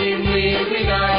we, we, we got.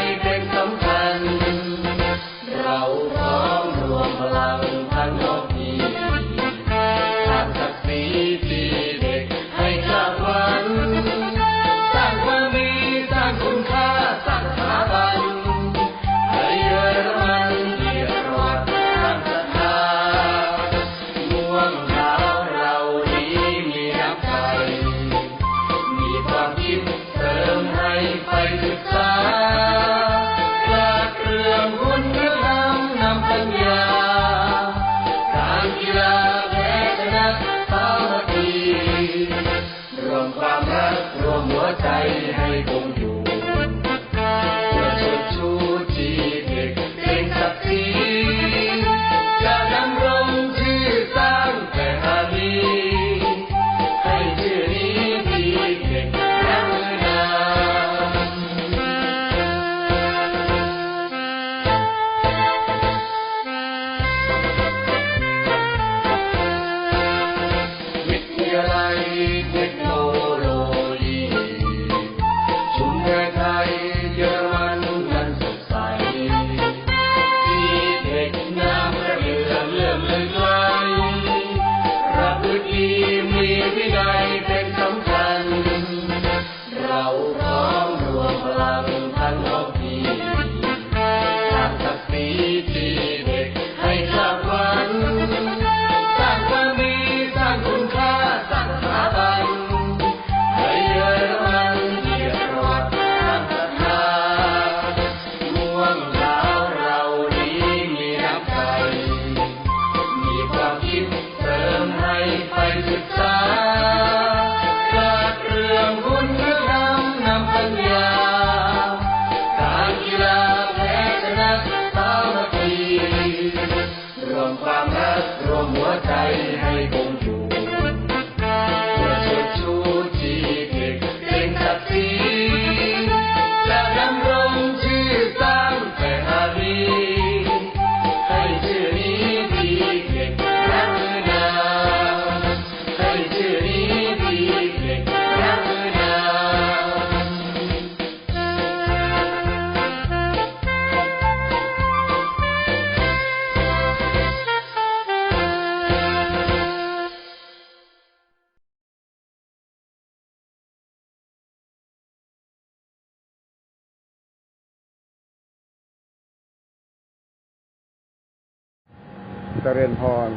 เจริญพร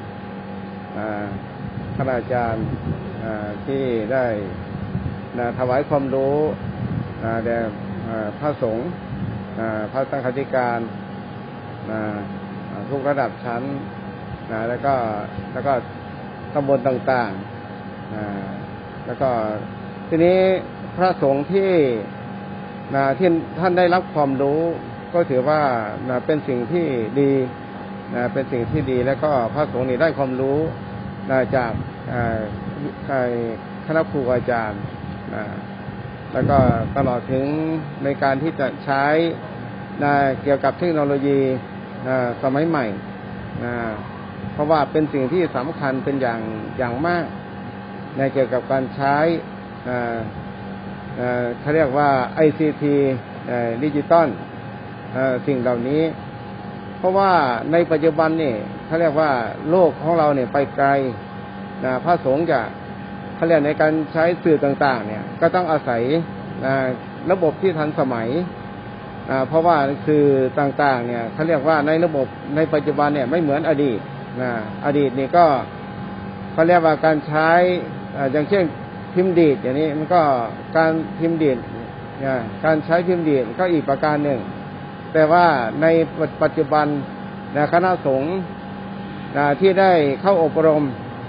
อ่าคณาจารย์ที่ได้นะถวายความรู้แด่พระสงฆ์พระสังฆธิการนะทุกระดับชั้นนะแล้วก็แล้วก็ตำบลต่างๆแล้วก็ทีนี้พระสงฆ์ที่ที่ท่านได้รับความรู้ก็ถือว่าเป็นสิ่งที่ดี นะเป็นสิ่งที่ดีแล้วก็พระสงฆ์นี่ได้ความรู้นะจากคณะครูอาจารย์นะแล้วก็ตลอดถึงในการที่จะใช้นะเกี่ยวกับเทคโนโลยีนะสมัยใหม่นะเพราะว่าเป็นสิ่งที่สำคัญเป็นอย่างอย่างมากในเกี่ยวกับการใช้เขาเรียกว่า ICT ดิจิตอลสิ่งเหล่านี้ ราะว่าในปัจจุบันนี่เขาเรียกว่าโลกของเราเนี่ยไปไกลนะพระสงฆ์จะเขาเรียกในการใช้สื่อต่าง ๆ เนี่ย ก็ต้องอาศัยนะระบบที่ทันสมัยนะเพราะว่าสื่อต่าง ๆ เนี่ยเขาเรียกว่าในระบบในปัจจุบันเนี่ยไม่เหมือนอดีตนะอดีตนี่ก็เขาเรียกว่าการใช้อย่างเช่นพิมพ์ดีดอย่างนี้มันก็การพิมพ์ดีดการใช้พิมพ์ดีดก็อีกประการหนึ่ง แต่ว่าในปัจจุบันนะคณะสงฆ์นะที่ได้เข้าอบรม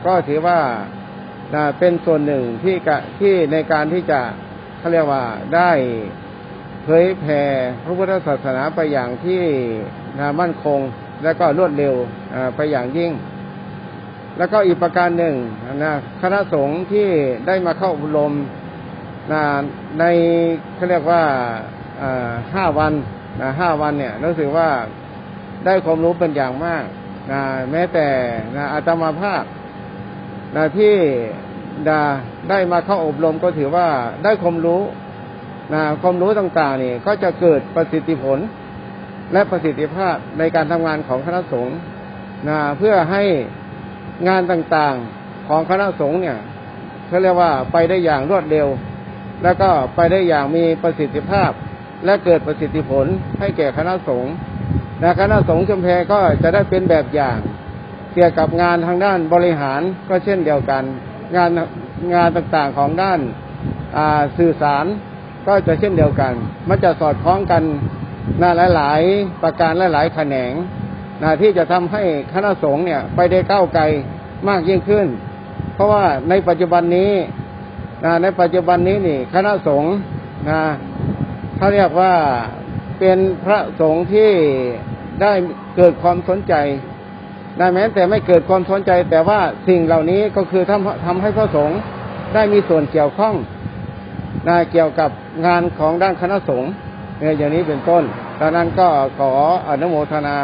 ก็ถือว่านะเป็นส่วนหนึ่งที่กที่ในการที่จะเขาเรียกว่าได้เผยแผ่พระพุทธศาสนาไปอย่างที่นะมั่นคงและก็รวดเร็วไปอย่างยิ่ง แล้วก็อีกประการหนึ่งนะคณะสงฆ์ที่ได้มาเข้าอบรมนะในเขาเรียกว่า วันนะห้าวันเนี่ยรู้สึกว่าได้ความรู้เป็นอย่างมากนะแม้แต่นะอาตมาภาพนะที่ได้ได้มาเข้าอบรมก็ถือว่าได้ความรู้นะความรู้ต่างๆนี่ก็จะเกิดประสิทธิผลและประสิทธิภาพในการทำงานของคณะสงฆ์นะเพื่อให้งานต่างๆของคณะสงฆ์เนี่ยเขาเรียกว่าไปได้อย่างรวดเร็ว แล้วก็ไปได้อย่างมีประสิทธิภาพ และเกิดประสิทธิผลให้แก่คณะสงฆ์นะคณะสงฆ์ชุมแพก็จะได้เป็นแบบอย่าง เกี่ยวกับงานทางด้านบริหารก็เช่นเดียวกัน งานงานต่างๆของด้านาสื่อสารก็จะเช่นเดียวกัน มันจะสอดคล้องกันนะหลาย ๆ ประการหลายๆแขนงนะที่จะทำให้คณะสงฆ์เนี่ยไปได้ก้าวไกลมากยิ่งขึ้น เพราะว่าในปัจจุบันนี้นะในปัจจุบันนี้นี่คณะสงฆ์นะ เขาเรียกว่าเป็นพระสงฆ์ที่ได้เกิดความสนใจนะแม้แต่ไม่เกิดความสนใจ แต่ว่าสิ่งเหล่านี้ก็คือทำทำให้พระสงฆ์ได้มีส่วนเกี่ยวข้องนะเกี่ยวกับงานของด้านคณะสงฆ์เนี่ยอย่างนี้เป็นต้นดังนั้นก็ขออนุโมทนา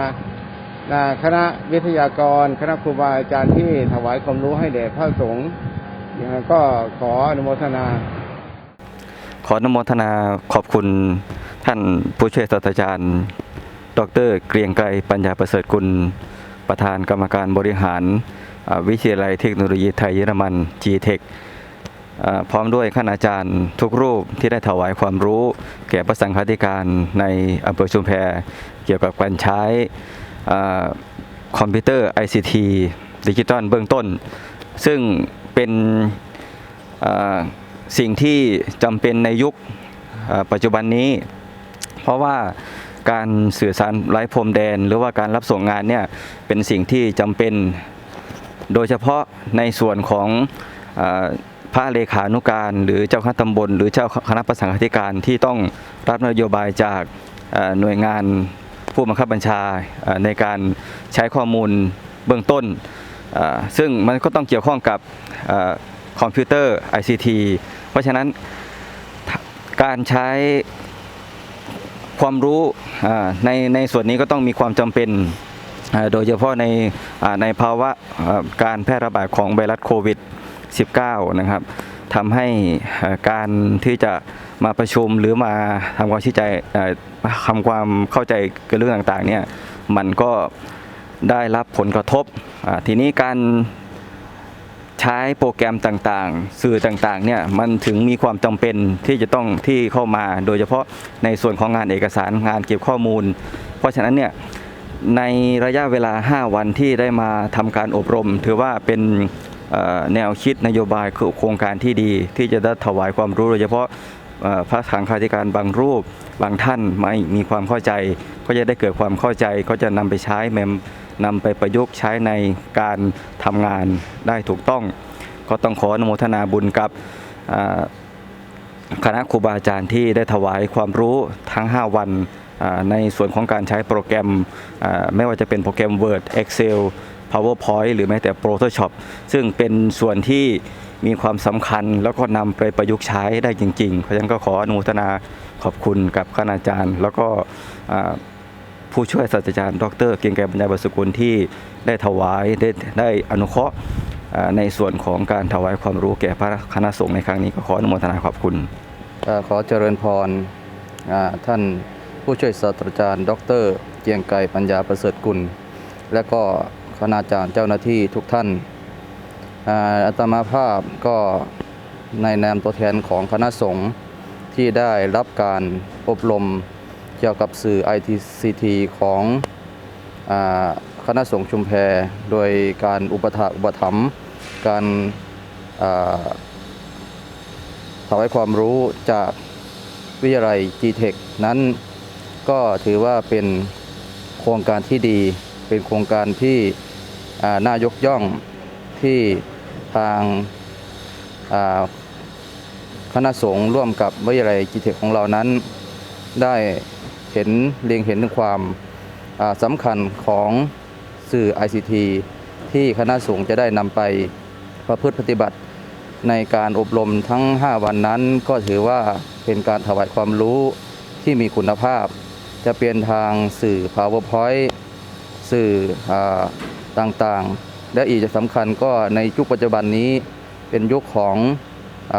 นะคณะวิทยากร คณะครูบาอาจารย์ที่ถวายความรู้ให้แด่พระสงฆ์ก็ขออนุโมทนา ออนุโมทนาขอบคุณท่านผู้ช่วยศาสตราจารย์ ดรเกรียงไกรปัญญาประเสริฐกุล ประธานกรรมการบริหาร วิทยาลัยเทคโนโลยีไทยเยอรมัน G-Tech พร้อมด้วยข้าอาจารย์ทุกรูปที่ได้ถวายความรู้ แก่พระสังฆาธิการในอำเภอชุมแพเกี่ยวกับการใช้คอมพิวเตอร์ ICT ดิจิตอลเบื้องต้น ซึ่งเป็น สิ่งที่จำเป็นในยุคปัจจุบันนี้ เพราะว่าการสื่อสารไร้พรมแดน หรือว่าการรับส่งงานเนี่ยเป็นสิ่งที่จำเป็น โดยเฉพาะในส่วนของอาพระเลขานุการหรือเจ้าคณะตำบล หรือเจ้าคณะประสังฆธิการที่ต้องรับนโยบายจากหน่วยงานผู้บังคับบัญชาในการใช้ข้อมูลเบื้องต้น ซึ่งมันก็ต้องเกี่ยวข้องกับอคอมพิวเตอร์ ICT เพราะฉะนั้นการใช้ความรู้ในในส่วนนี้ก็ต้องมีความจำเป็นโดยเฉพาะในในภาวะการแพร่ระบาดของไวรัสโควิด -19 นะครับทำให้การที่จะมาประชุมหรือมาทำความชี้ใจทำความเข้าใจกับเรื่องต่างๆเนี่ยมันก็ได้รับผลกระทบทีนี้การ ใช้โปรแกรมต่างๆ สื่อต่างๆเนี่ยมันถึงมีความจำเป็นที่จะต้องที่เข้ามา โดยเฉพาะในส่วนของงานเอกสารงานเก็บข้อมูล เพราะฉะนั้นเนี่ยในระยะเวลา 5 วันที่ได้มาทำการอบรม ถือว่าเป็นแนวคิดนโยบายคือโครงการที่ดี ที่จะได้ถวายความรู้โดยเฉพาะเอ่อพระสังฆาธิการบางรูปบางท่านไม่มีความเข้าใจ ก็จะได้เกิดความเข้าใจก็จะนำไปใช้แมม นำไปประยุกต์ใช้ในการทำงานได้ถูกต้อง ก็ต้องขออนุโมทนาบุญกับคณะครูบาอาจารย์ที่ได้ถวายความรู้ทั้ง 5 วันในส่วนของการใช้โปรแกรมไม่ว่าจะเป็นโปรแกรม Word Excel PowerPoint หรือแม้แต่ Photoshop ซึ่งเป็นส่วนที่มีความสำคัญแล้วก็นำไปประยุกต์ใช้ได้จริงๆ เพราะฉะนั้นก็ขออนุโมทนาขอบคุณกับคณาจารย์ แล้วก็ ผู้ช่วยศาสตราจารย์ ดร เกียงไกรบรรยายบสกุลที่ได้ถวายได้ได้อนุเคราะห์ในส่วนของการถวายความรู้แก่พระคณะสงฆ์ในครั้งนี้ก็ขออนุโมทนาขอบคุณอขอเจริญพรท่านผู้ช่วยศาสตราจารย์ ดร เกียงไกรปัญญาประเสริฐกุล และก็คณาจารย์เจ้าหน้าที่ทุกท่านอ่าอาตมาภาพก็ในนามตัวแทนของคณะสงฆ์ที่ได้รับการอบรม เกี่ยวกับสื่อ ITCT ของอคณะสงฆ์ชุมแพโดยการอุปถาอุปถัมภ์การอ่าถวายความรู้จากวิทยาลัย G-Tech นั้นก็ถือว่าเป็นโครงการที่ดี เป็นโครงการที่น่ายกย่องที่ทางคณะสงฆ์ร่วมกับวิทยาลัย G-Tech ของเรานั้น ได้ เห็นเล็งเห็นถึงความสำคัญของสื่อ ICT ที่คณะสงฆ์จะได้นำไปประพฤติปฏิบัติในการอบรมทั้ง 5 วันนั้น ก็ถือว่าเป็นการถวายความรู้ที่มีคุณภาพ จะเป็นทางสื่อ PowerPoint สื่ออต่างๆ และอีกจะสำคัญก็ในยุคปัจจุบันนี้เป็นยุคของอ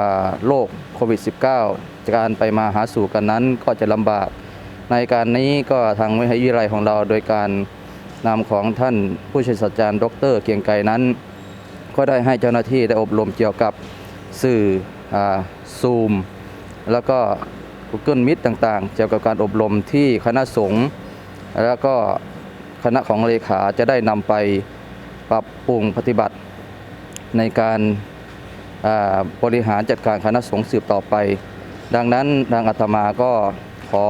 โรคโควิด -19 การไปมาหาสู่กันนั้นก็จะลำบาก ในการนี้ก็ทางวิทยาลัยของเราโดยการนำของท่านผู้ช่วยศาสตราจารย์ ดร เกียงไกรนั้น ก็ได้ให้เจ้าหน้าที่ได้อบรมเกี่ยวกับสื่อซูม แล้วก็ Google Meet ต่างๆ เกี่ยวกับการอบรมที่คณะสงฆ์แล้วก็คณะของเลขาจะได้นำไปปรับปรุงปฏิบัติในการบริหารจัดการคณะสงฆ์สืบต่อไป ดังนั้นทางอาตมาก็ขอ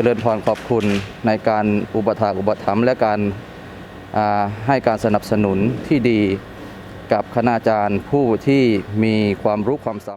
จริญพรขอบคุณในการอุปถากอุปถัมภ์และการให้การสนับสนุนที่ดีกับคณาจารย์ผู้ที่มีความรู้ความสามารถ